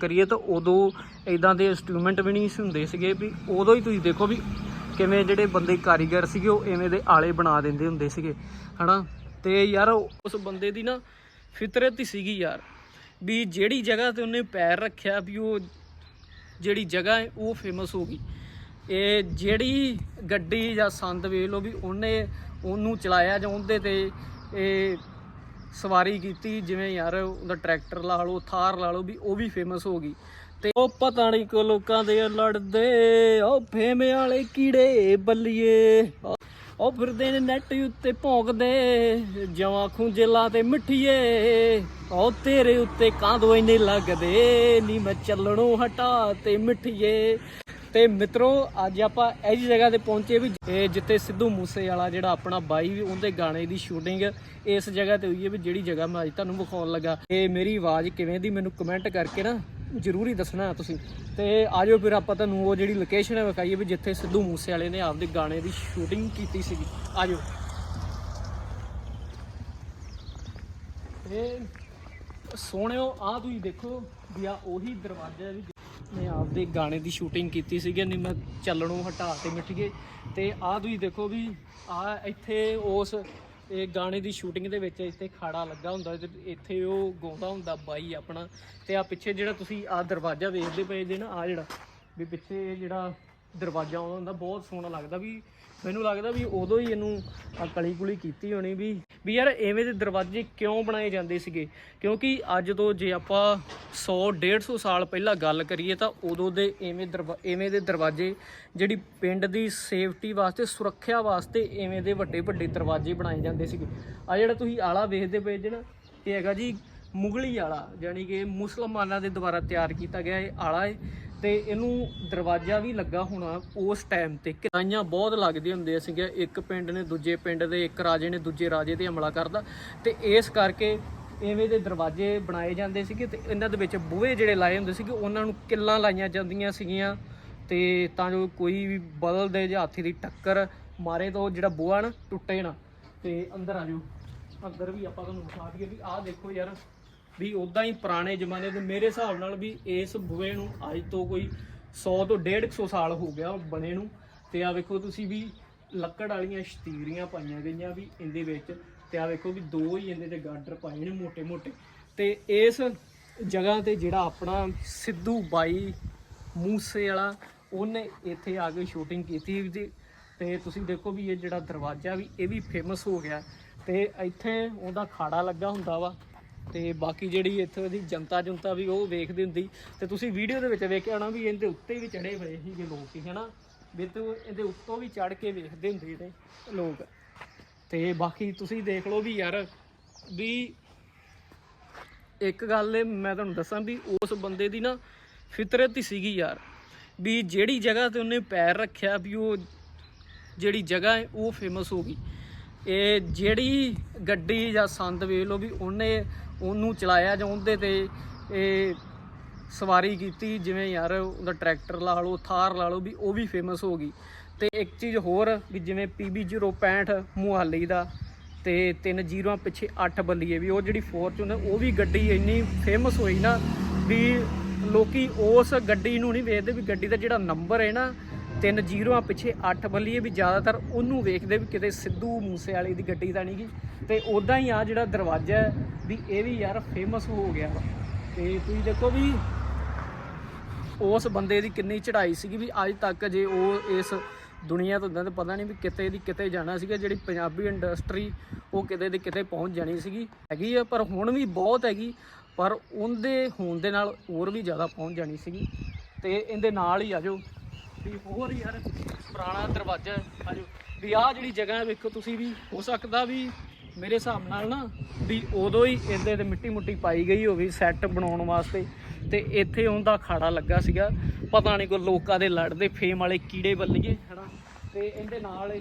ਕਰੀਏ ਤਾਂ ਉਦੋਂ ਇਦਾਂ ਦੇ ਇੰਸਟਰੂਮੈਂਟ ਵੀ ਨਹੀਂ ਸੀ ਹੁੰਦੇ ਸੀਗੇ ਵੀ ਉਦੋਂ ਹੀ ਤੁਸੀਂ ਦੇਖੋ ਵੀ ਕਿਵੇਂ ਜਿਹੜੇ ਬੰਦੇ ਕਾਰੀਗਰ ਸੀਗੇ, ਉਹ ਐਵੇਂ ਦੇ ਆਲੇ ਬਣਾ ਦਿੰਦੇ ਹੁੰਦੇ ਸੀਗੇ, ਹਨਾ? ਤੇ ਯਾਰ ਉਸ ਬੰਦੇ ਦੀ ਨਾ ਫਿਤਰਤ ਹੀ ਸੀਗੀ ਯਾਰ, ਵੀ ਜਿਹੜੀ ਜਗ੍ਹਾ ਤੇ ਉਹਨੇ ਪੈਰ ਰੱਖਿਆ ਵੀ ਉਹ ਜਿਹੜੀ ਜਗ੍ਹਾ ਹੈ, ਉਹ ਫੇਮਸ ਹੋ ਗਈ। ਇਹ ਜਿਹੜੀ ਗੱਡੀ ਜਾਂ ਸੰਦ ਵੇਖ ਲਓ ਵੀ ਉਹਨੇ ਉਹਨੂੰ ਚਲਾਇਆ ਜਾਂ ਉਹਦੇ ਤੇ ਇਹ ਸਵਾਰੀ ਕੀਤੀ, ਜਿਵੇਂ ਯਾਰ ਉਹਦਾ ਟਰੈਕਟਰ ਲਾ ਲਓ, ਥਾਰ ਲਾ ਲਓ ਵੀ ਉਹ ਵੀ ਫੇਮਸ ਹੋ ਗਈ। ਤੇ ਉਹ ਪਤਾ ਨਹੀਂ ਕੋ ਲੋਕਾਂ ਦੇ ਲੜਦੇ, ਉਹ ਫੇਮੇ ਵਾਲੇ ਕੀੜੇ ਬੱਲੀਏ। ਉਹ ਫਿਰਦੇ ਨੇ ਨੈਟ ਉੱਤੇ ਭੌਂਕਦੇ, ਜਵਾਂ ਖੁੰਝਲਾ ਤੇ ਮਿੱਠੀਏ। ਉਹ ਤੇਰੇ ਉੱਤੇ ਕਾਂਦੋ ਇੰਨੇ ਲੱਗਦੇ, ਨੀ ਮੈਂ ਚੱਲਣੋਂ ਹਟਾ ਤੇ ਮਿੱਠੀਏ। ਤੇ ਮਿੱਤਰੋ, ਅੱਜ ਆਪਾਂ ਇਹ ਜਿਹੀ ਜਗ੍ਹਾ ਤੇ ਪਹੁੰਚੇ ਵੀ ਜਿੱਥੇ ਸਿੱਧੂ ਮੂਸੇ ਵਾਲਾ ਜਿਹੜਾ ਆਪਣਾ ਬਾਈ ਵੀ, ਉਹਦੇ ਗਾਣੇ ਦੀ ਸ਼ੂਟਿੰਗ ਇਸ ਜਗ੍ਹਾ ਤੇ ਹੋਈ ਹੈ ਵੀ ਜਿਹੜੀ ਜਗ੍ਹਾ ਮੈਂ ਅੱਜ ਤੁਹਾਨੂੰ ਵਿਖਾਉਣ ਲੱਗਾ। ਇਹ ਮੇਰੀ ਆਵਾਜ਼ ਕਿਵੇਂ ਦੀ ਮੈਨੂੰ ਕਮੈਂਟ ਕਰਕੇ ਨਾ ਜ਼ਰੂਰੀ ਦੱਸਣਾ ਤੁਸੀਂ। ਤੇ ਆਜੋ ਫਿਰ ਆਪਾਂ ਤੁਹਾਨੂੰ ਉਹ ਜਿਹੜੀ ਲੋਕੇਸ਼ਨ ਹੈ ਵਿਖਾਈਏ ਵੀ ਜਿੱਥੇ ਸਿੱਧੂ ਮੂਸੇ ਵਾਲੇ ਨੇ ਆਪਦੇ ਗਾਣੇ ਦੀ ਸ਼ੂਟਿੰਗ ਕੀਤੀ ਸੀਗੀ। ਆਜੋ। ਇਹ ਸੋਹਣਿਓ ਆ ਤੁਸੀਂ ਦੇਖੋ ਵੀ ਆ ਉਹੀ ਦਰਵਾਜ਼ਾ ਵੀ ਮੈਂ ਆਪਦੇ ਗਾਣੇ ਦੀ ਸ਼ੂਟਿੰਗ ਕੀਤੀ ਸੀਗੀ ਨਹੀਂ ਮੈਂ ਚੱਲਣੋਂ ਹਟਾ ਤੇ ਮਿਟ ਗਏ। ਤੇ ਆਹ ਤੁਸੀਂ ਦੇਖੋ ਵੀ ਆ ਇੱਥੇ ਉਸ, ਇਹ ਗਾਣੇ ਦੀ ਸ਼ੂਟਿੰਗ ਦੇ ਵਿੱਚ ਇੱਥੇ ਖਾੜਾ ਲੱਗਾ ਹੁੰਦਾ ਤੇ ਇੱਥੇ ਉਹ ਗਾਉਂਦਾ ਹੁੰਦਾ ਬਾਈ ਆਪਣਾ। ਤੇ ਆ ਪਿੱਛੇ ਜਿਹੜਾ ਤੁਸੀਂ ਆ ਦਰਵਾਜ਼ਾ ਵੇਖਦੇ ਪਏ ਜੇ ਨਾ ਆ ਜਿਹੜਾ, ਵੀ ਪਿੱਛੇ ਇਹ ਜਿਹੜਾ ਦਰਵਾਜ਼ਾ ਆਉਂਦਾ ਹੁੰਦਾ, ਬਹੁਤ ਸੋਹਣਾ ਲੱਗਦਾ ਵੀ, ਮੈਨੂੰ ਲੱਗਦਾ ਵੀ ਉਦੋਂ ਹੀ ਇਹਨੂੰ ਕਲੀ ਕੁਲੀ ਕੀਤੀ ਹੋਣੀ ਵੀ ਵੀ ਯਾਰ ਐਵੇਂ ਦੇ ਦਰਵਾਜ਼ੇ ਕਿਉਂ ਬਣਾਏ ਜਾਂਦੇ ਸੀਗੇ? ਕਿਉਂਕਿ ਅੱਜ ਤੋਂ ਜੇ ਆਪਾਂ 100 150 ਸਾਲ ਪਹਿਲਾਂ ਗੱਲ ਕਰੀਏ ਤਾਂ ਉਦੋਂ ਦੇ ਐਵੇਂ ਦਰਵਾ- ਐਵੇਂ ਦੇ ਦਰਵਾਜ਼ੇ ਜਿਹੜੀ ਪਿੰਡ ਦੀ ਸੇਫਟੀ ਵਾਸਤੇ, ਸੁਰੱਖਿਆ ਵਾਸਤੇ ਐਵੇਂ ਦੇ ਵੱਡੇ ਵੱਡੇ ਦਰਵਾਜ਼ੇ ਬਣਾਏ ਜਾਂਦੇ ਸੀਗੇ। ਆ ਜਿਹੜਾ ਤੁਸੀਂ ਆਲਾ ਵੇਖਦੇ ਪਏ ਜੇ ਨਾ, ਇਹ ਹੈਗਾ ਜੀ ਮੁਗਲੀ ਆਲਾ ਯਾਨੀ ਕਿ ਮੁਸਲਮਾਨਾਂ ਦੇ ਦੁਆਰਾ ਤਿਆਰ ਕੀਤਾ ਗਿਆ ਇਹ ਆਲਾ ਹੈ ਤੇ ਇਹਨੂੰ ਦਰਵਾਜ਼ਾ ਵੀ ਲੱਗਾ ਹੋਣਾ ਉਸ ਟਾਈਮ ਤੇ। ਕਿਰਾਈਆਂ ਬਹੁਤ ਲੱਗਦੇ ਹੁੰਦੇ ਸੀਗੇ। ਇੱਕ ਪਿੰਡ ਨੇ ਦੂਜੇ ਪਿੰਡ ਦੇ, ਇੱਕ ਰਾਜੇ ਨੇ ਦੂਜੇ ਰਾਜੇ ਤੇ ਹਮਲਾ ਕਰਦਾ ਤੇ ਇਸ ਕਰਕੇ ਇਵੇਂ ਦੇ ਦਰਵਾਜ਼ੇ ਬਣਾਏ ਜਾਂਦੇ ਸੀਗੇ ਤੇ ਇਹਨਾਂ ਦੇ ਵਿੱਚ ਬੂਹੇ ਜਿਹੜੇ ਲਾਏ ਹੁੰਦੇ ਸੀਗੇ, ਉਹਨਾਂ ਨੂੰ ਕਿੱਲਾਂ ਲਾਈਆਂ ਜਾਂਦੀਆਂ ਸੀਗੀਆਂ। ਤੇ ਤਾਂ ਜੋ ਕੋਈ ਵੀ ਬਦਲ ਦੇ ਜਾਂ ਹਾਥੀ ਦੀ ਟੱਕਰ ਮਾਰੇ ਤਾਂ ਉਹ ਜਿਹੜਾ ਬੂਹਾ ਨਾ ਟੁੱਟੇ ਨਾ। ਤੇ ਅੰਦਰ ਆ ਜਾਓ। ਅੰਦਰ ਵੀ ਆਪਾਂ ਤੁਹਾਨੂੰ ਦਿਖਾ ਦਈਏ ਵੀ ਆਹ ਦੇਖੋ ਯਾਰ ਵੀ ਉਦਾਂ ਹੀ ਪੁਰਾਣੇ ਜ਼ਮਾਨੇ ਦੇ ਮੇਰੇ ਹਿਸਾਬ ਨਾਲ ਵੀ ਇਸ ਬੂਏ ਨੂੰ ਅੱਜ ਤੋਂ ਕੋਈ 100 ਤੋਂ 150 ਸਾਲ ਹੋ ਗਿਆ ਬਣੇ ਨੂੰ। ਤੇ ਆ ਵੇਖੋ ਤੁਸੀਂ ਵੀ ਲੱਕੜ ਵਾਲੀਆਂ ਸ਼ਤੀਰੀਆਂ ਪਾਈਆਂ ਗਈਆਂ ਵੀ ਇਹਦੇ ਵਿੱਚ। ਤੇ ਆ ਵੇਖੋ ਵੀ ਦੋ ਹੀ ਇਹਦੇ ਤੇ ਗਾਡਰ ਪਾਏ ਨੇ ਮੋٹے-ਮੋٹے ਤੇ ਇਸ ਜਗ੍ਹਾ ਤੇ ਜਿਹੜਾ ਆਪਣਾ ਸਿੱਧੂ ਬਾਈ ਮੂਸੇ ਵਾਲਾ, ਉਹਨੇ ਇੱਥੇ ਆ ਕੇ ਸ਼ੂਟਿੰਗ ਕੀਤੀ ਤੇ ਤੇ ਤੁਸੀਂ ਦੇਖੋ ਵੀ ਇਹ ਜਿਹੜਾ ਦਰਵਾਜ਼ਾ ਵੀ, ਇਹ ਵੀ ਫੇਮਸ ਹੋ ਗਿਆ। ਤੇ ਇੱਥੇ ਉਹਦਾ ਖਾੜਾ ਲੱਗਾ ਹੁੰਦਾ ਵਾ। ਤੇ ਬਾਕੀ ਜਿਹੜੀ ਇੱਥੋਂ ਦੀ ਜਨਤਾ ਜੁਨਤਾ ਵੀ ਉਹ ਵੇਖਦੀ ਹੁੰਦੀ। ਤੇ ਤੁਸੀਂ ਵੀਡੀਓ ਦੇ ਵਿੱਚ ਵੇਖਿਆ ਹੋਣਾ ਵੀ ਇਹਦੇ ਉੱਤੇ ਵੀ ਚੜੇ ਹੋਏ ਸੀਗੇ ਲੋਕ ਹੀ ਹਨਾ? ਵੀ ਤੇ ਇਹਦੇ ਉੱਤੋਂ ਵੀ ਚੜ ਕੇ ਵੇਖਦੇ ਹੁੰਦੇ ਨੇ ਲੋਕ। ਤੇ ਬਾਕੀ ਤੁਸੀਂ ਦੇਖ ਲਓ ਵੀ ਯਾਰ, ਵੀ ਇੱਕ ਗੱਲ ਮੈਂ ਤੁਹਾਨੂੰ ਦੱਸਾਂ ਵੀ ਉਸ ਬੰਦੇ ਦੀ ਨਾ ਫਿਤਰਤ ਹੀ ਸੀਗੀ ਯਾਰ। ਵੀ ਜਿਹੜੀ ਜਗ੍ਹਾ ਤੇ ਉਹਨੇ ਪੈਰ ਰੱਖਿਆ ਵੀ ਉਹ ਜਿਹੜੀ ਜਗ੍ਹਾ ਹੈ, ਉਹ ਫੇਮਸ ਹੋ ਗਈ। ਇਹ ਜਿਹੜੀ ਗੱਡੀ ਜਾਂ ਸੰਦ ਵੇਖ ਲਓ ਵੀ ਉਹਨੇ ਉਹਨੂੰ ਚਲਾਇਆ ਜਾਂ ਉਹਦੇ ਤੇ ਇਹ ਸਵਾਰੀ ਕੀਤੀ, ਜਿਵੇਂ ਯਾਰ ਉਹਦਾ ਟਰੈਕਟਰ ਲਾ ਲਓ, ਥਾਰ ਲਾ ਲਓ ਵੀ ਉਹ ਵੀ ਫੇਮਸ ਹੋ ਗਈ। ਤੇ ਇੱਕ ਚੀਜ਼ ਹੋਰ ਵੀ ਜਿਵੇਂ PB065 ਮੁਹਾਲੀ ਦਾ ਤੇ ਤਿੰਨ ਜ਼ੀਰੋਆਂ ਪਿੱਛੇ 8 ਬੱਲੀਏ ਵੀ, ਉਹ ਜਿਹੜੀ ਫੋਰਚੂਨਰ, ਉਹ ਵੀ ਗੱਡੀ ਇੰਨੀ ਫੇਮਸ ਹੋਈ ਨਾ ਵੀ ਲੋਕੀ ਉਸ ਗੱਡੀ ਨੂੰ ਨਹੀਂ ਵੇਖਦੇ ਵੀ ਗੱਡੀ ਦਾ ਜਿਹੜਾ ਨੰਬਰ ਹੈ ਨਾ, ਤਿੰਨ ਜ਼ੀਰੋਆਂ ਪਿੱਛੇ 8 ਬੱਲੀਏ ਵੀ ਜ਼ਿਆਦਾਤਰ ਉਹਨੂੰ ਵੇਖਦੇ ਵੀ ਕਿਤੇ ਸਿੱਧੂ ਮੂਸੇ ਵਾਲੇ ਦੀ ਗੱਡੀ ਤਾਂ ਨਹੀਂ ਗੀ। ਤੇ ਉਦਾਂ ਹੀ ਆ ਜਿਹੜਾ ਦਰਵਾਜ਼ਾ ਵੀ ਇਹ ਵੀ ਯਾਰ ਫੇਮਸ ਹੋ ਗਿਆ ਵਾ। ਤੇ ਤੁਸੀਂ ਦੇਖੋ ਵੀ ਉਸ ਬੰਦੇ ਦੀ ਕਿੰਨੀ ਚੜ੍ਹਾਈ ਸੀਗੀ ਵੀ ਅੱਜ ਤੱਕ ਜੇ ਉਹ ਇਸ ਦੁਨੀਆ ਤੋਂ ਤਾਂ ਪਤਾ ਨਹੀਂ ਵੀ ਕਿਤੇ ਦੀ ਕਿਤੇ ਜਾਣਾ ਸੀਗਾ, ਜਿਹੜੀ ਪੰਜਾਬੀ ਇੰਡਸਟਰੀ ਉਹ ਕਿਤੇ ਦੀ ਕਿਤੇ ਪਹੁੰਚ ਜਾਣੀ ਸੀਗੀ। ਹੈਗੀ ਆ, ਪਰ ਹੁਣ ਵੀ ਬਹੁਤ ਹੈਗੀ, ਪਰ ਉਹਦੇ ਹੋਣ ਦੇ ਨਾਲ ਹੋਰ ਵੀ ਜ਼ਿਆਦਾ ਪਹੁੰਚ ਜਾਣੀ ਸੀਗੀ। ਤੇ ਇਹਦੇ ਨਾਲ ਹੀ ਆਜੋ ਵੀ ਹੋਰ ਯਾਰ ਪੁਰਾਣਾ ਦਰਵਾਜ਼ਾ ਆਜੋ ਵੀ ਆਹ ਜਿਹੜੀ ਜਗ੍ਹਾ ਵੇਖੋ ਤੁਸੀਂ ਵੀ, ਹੋ ਸਕਦਾ ਵੀ ਮੇਰੇ ਹਿਸਾਬ ਨਾਲ ਨਾ ਵੀ ਉਦੋਂ ਹੀ ਇਹਦੇ ਤੇ ਮਿੱਟੀ ਮੁੱਟੀ ਪਾਈ ਗਈ ਹੋਵੇ ਸੈੱਟ ਬਣਾਉਣ ਵਾਸਤੇ ਤੇ ਇੱਥੇ ਉਹਦਾ ਖਾੜਾ ਲੱਗਾ ਸੀਗਾ। ਪਤਾ ਨਹੀਂ ਕੋਈ ਲੋਕਾਂ ਦੇ ਲੜਦੇ ਫੇਮ ਵਾਲੇ ਕੀੜੇ ਬੱਲੀਏ ਹਨਾ? ਤੇ ਇਹਦੇ ਨਾਲ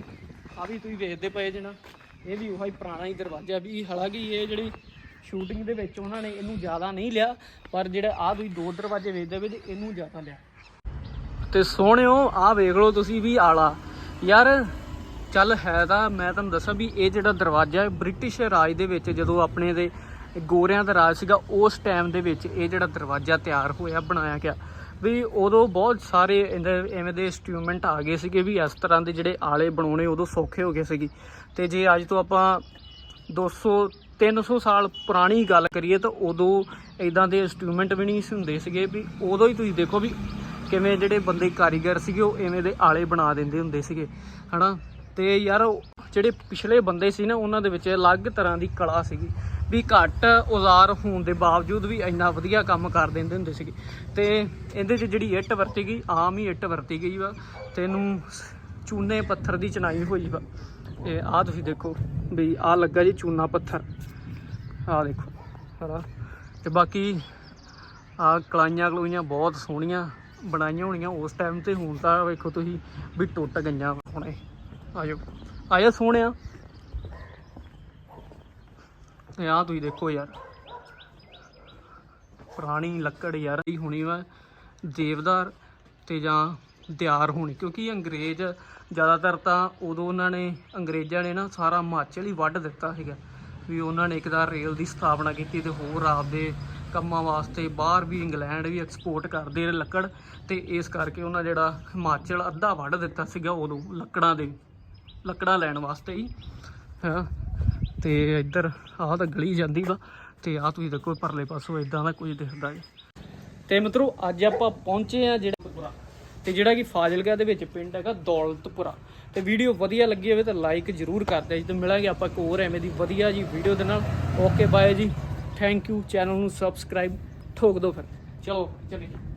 ਆ ਵੀ ਤੁਸੀਂ ਵੇਖਦੇ ਪਏ ਜੇ ਨਾ, ਇਹ ਵੀ ਉਹੀ ਪੁਰਾਣਾ ਹੀ ਦਰਵਾਜ਼ਾ ਵੀ ਹਾਲਾਂਕਿ ਇਹ ਜਿਹੜੀ ਸ਼ੂਟਿੰਗ ਦੇ ਵਿੱਚ ਉਹਨਾਂ ਨੇ ਇਹਨੂੰ ਜ਼ਿਆਦਾ ਨਹੀਂ ਲਿਆ, ਪਰ ਜਿਹੜਾ ਆ ਤੁਸੀਂ ਦੋ ਦਰਵਾਜ਼ੇ ਵੇਖਦੇ ਪਏ ਜੇ, ਇਹਨੂੰ ਜ਼ਿਆਦਾ ਲਿਆ। ਤੇ ਸੋਹਣਿਓ, ਆਹ ਵੇਖ ਲਓ ਤੁਸੀਂ ਵੀ ਆਲਾ। ਯਾਰ ਚੱਲ ਹੈ ਤਾਂ ਮੈਂ ਤੁਹਾਨੂੰ ਦੱਸਾਂ ਵੀ ਇਹ ਜਿਹੜਾ ਦਰਵਾਜ਼ਾ ਹੈ, ਬ੍ਰਿਟਿਸ਼ ਰਾਜ ਦੇ ਵਿੱਚ ਜਦੋਂ ਆਪਣੇ ਦੇ ਗੋਰਿਆਂ ਦਾ ਰਾਜ ਸੀਗਾ, ਉਸ ਟਾਈਮ ਦੇ ਵਿੱਚ ਇਹ ਜਿਹੜਾ ਦਰਵਾਜ਼ਾ ਤਿਆਰ ਹੋਇਆ, ਬਣਾਇਆ ਗਿਆ। ਵੀ ਉਦੋਂ ਬਹੁਤ ਸਾਰੇ ਇਹਦੇ- ਐਵੇਂ ਦੇ ਇੰਸਟਰੂਮੈਂਟ ਆ ਗਏ ਸੀਗੇ ਵੀ ਇਸ ਤਰ੍ਹਾਂ ਦੇ ਜਿਹੜੇ ਆਲੇ ਬਣਾਉਣੇ ਉਦੋਂ ਸੌਖੇ ਹੋ ਗਏ ਸੀਗੇ। ਤੇ ਜੇ ਅੱਜ ਤੋਂ ਆਪਾਂ 200 300 ਸਾਲ ਪੁਰਾਣੀ ਗੱਲ ਕਰੀਏ ਤਾਂ ਉਦੋਂ ਇਦਾਂ ਦੇ ਇੰਸਟਰੂਮੈਂਟ ਵੀ ਨਹੀਂ ਸੀ ਹੁੰਦੇ ਸੀਗੇ ਵੀ ਉਦੋਂ ਹੀ ਤੁਸੀਂ ਦੇਖੋ ਵੀ ਕਿਵੇਂ ਜਿਹੜੇ ਬੰਦੇ ਕਾਰੀਗਰ ਸੀਗੇ, ਉਹ ਐਵੇਂ ਦੇ ਆਲੇ ਬਣਾ ਦਿੰਦੇ ਹੁੰਦੇ ਸੀਗੇ, ਹਨਾ? ਤੇ ਯਾਰ ਜਿਹੜੇ ਪਿਛਲੇ ਬੰਦੇ ਸੀ ਨਾ, ਉਹਨਾਂ ਦੇ ਵਿੱਚ ਅਲੱਗ ਤਰ੍ਹਾਂ ਦੀ ਕਲਾ ਸੀਗੀ। ਵੀ ਘੱਟ ਔਜ਼ਾਰ ਹੋਣ ਦੇ ਬਾਵਜੂਦ ਵੀ ਇੰਨਾ ਵਧੀਆ ਕੰਮ ਕਰ ਦਿੰਦੇ ਹੁੰਦੇ ਸੀਗੇ। ਤੇ ਇਹਦੇ 'ਚ ਜਿਹੜੀ ਇੱਟ ਵਰਤੀ ਗਈ, ਆਮ ਹੀ ਇੱਟ ਵਰਤੀ ਗਈ ਵਾ। ਤੇ ਇਹਨੂੰ ਚੂਨੇ ਪੱਥਰ ਦੀ ਚਨਾਈ ਹੋਈ ਵਾ। ਇਹ ਆਹ ਤੁਸੀਂ ਦੇਖੋ ਵੀ ਆਹ ਲੱਗਾ ਜੀ ਚੂਨਾ ਪੱਥਰ। ਆਹ ਦੇਖੋ, ਹਨਾ। ਤੇ ਬਾਕੀ ਆਹ ਕਲਾਈਆਂ ਕਲੂਈਆਂ ਬਹੁਤ ਸੋਹਣੀਆਂ ਬਣਾਈਆਂ ਹੋਣੀਆਂ। ਉਸ ਟਾਈਮ ਤੇ ਹੁਣ ਤਾਂ ਵੇਖੋ ਤੁਸੀਂ ਵੀ ਟੁੱਟ ਗਈਆਂ ਵਾ ਹੁਣੇ। ਆਜੋ। ਆਇਆ ਸੋਹਣਿਆ। ਤੇ ਤੁਸੀਂ ਦੇਖੋ ਯਾਰ। ਪੁਰਾਣੀ ਲੱਕੜ ਯਾਰ, ਇਹ ਹੋਣੀ ਵਾ ਦੇਵਦਾਰ ਤੇ ਜਾਂ ਦਿਆਰ ਹੋਣੀ। ਕਿਉਂਕਿ ਅੰਗਰੇਜ਼ ਜ਼ਿਆਦਾਤਰ ਤਾਂ ਉਦੋਂ ਉਹਨਾਂ ਨੇ, ਅੰਗਰੇਜ਼ਾਂ ਨੇ ਨਾ ਸਾਰਾ ਹਿਮਾਚਲ ਹੀ ਵੱਢ ਦਿੱਤਾ ਸੀਗਾ। ਵੀ ਉਹਨਾਂ ਨੇ ਇੱਕ ਤਾਂ ਰੇਲ ਦੀ ਸਥਾਪਨਾ ਕੀਤੀ ਤੇ ਹੋਰ ਆਪਦੇ ਕੰਮਾਂ ਵਾਸਤੇ ਬਾਹਰ ਵੀ ਇੰਗਲੈਂਡ ਵੀ ਐਕਸਪੋਰਟ ਕਰਦੇ ਰਹੇ ਲੱਕੜ ਤੇ ਇਸ ਕਰਕੇ ਉਹਨਾਂ ਜਿਹੜਾ ਹਿਮਾਚਲ ਅੱਧਾ ਵੱਢ ਦਿੱਤਾ ਸੀਗਾ ਉਦੋਂ ਲੱਕੜਾਂ ਦੇ। ਲੱਕੜਾਂ ਲੈਣ ਵਾਸਤੇ ਹੀ। ਹਾਂ? ਤੇ ਇੱਧਰ ਆਹ ਤਾਂ ਗਲੀ ਜਾਂਦੀ ਵਾ ਤੇ ਆਹ ਤੁਸੀਂ ਦੇਖੋ ਪਰਲੇ ਪਾਸੋਂ ਇਦਾਂ ਦਾ ਕੁਝ ਦਿਖਦਾ ਹੈ ਤੇ ਮਿੱਤਰੋ ਅੱਜ ਆਪਾਂ ਪਹੁੰਚੇ ਆ ਜਿਹੜਾ ਤੇ ਜਿਹੜਾ ਕਿ ਫਾਜ਼ਿਲਕਾ ਦੇ ਵਿੱਚ ਪਿੰਡ ਹੈਗਾ ਦੌਲਤਪੁਰਾ। ਤੇ ਵੀਡੀਓ ਵਧੀਆ ਲੱਗੀ ਹੋਵੇ ਤਾਂ ਲਾਈਕ ਜਰੂਰ ਕਰ ਦਿਓ ਜੀ। ਤੇ ਮਿਲਾਂਗੇ ਆਪਾਂ ਇੱਕ ਹੋਰ ਐਵੇਂ ਦੀ ਵਧੀਆ ਜੀ ਵੀਡੀਓ ਦੇ ਨਾਲ। ਓਕੇ ਬਾਏ ਜੀ। ਥੈਂਕ ਯੂ ਚੈਨਲ ਨੂੰ ਸਬਸਕ੍ਰਾਈਬ ਠੋਕ ਦਿਓ ਫਿਰ। ਚਲੋ ਚਲੀਏ।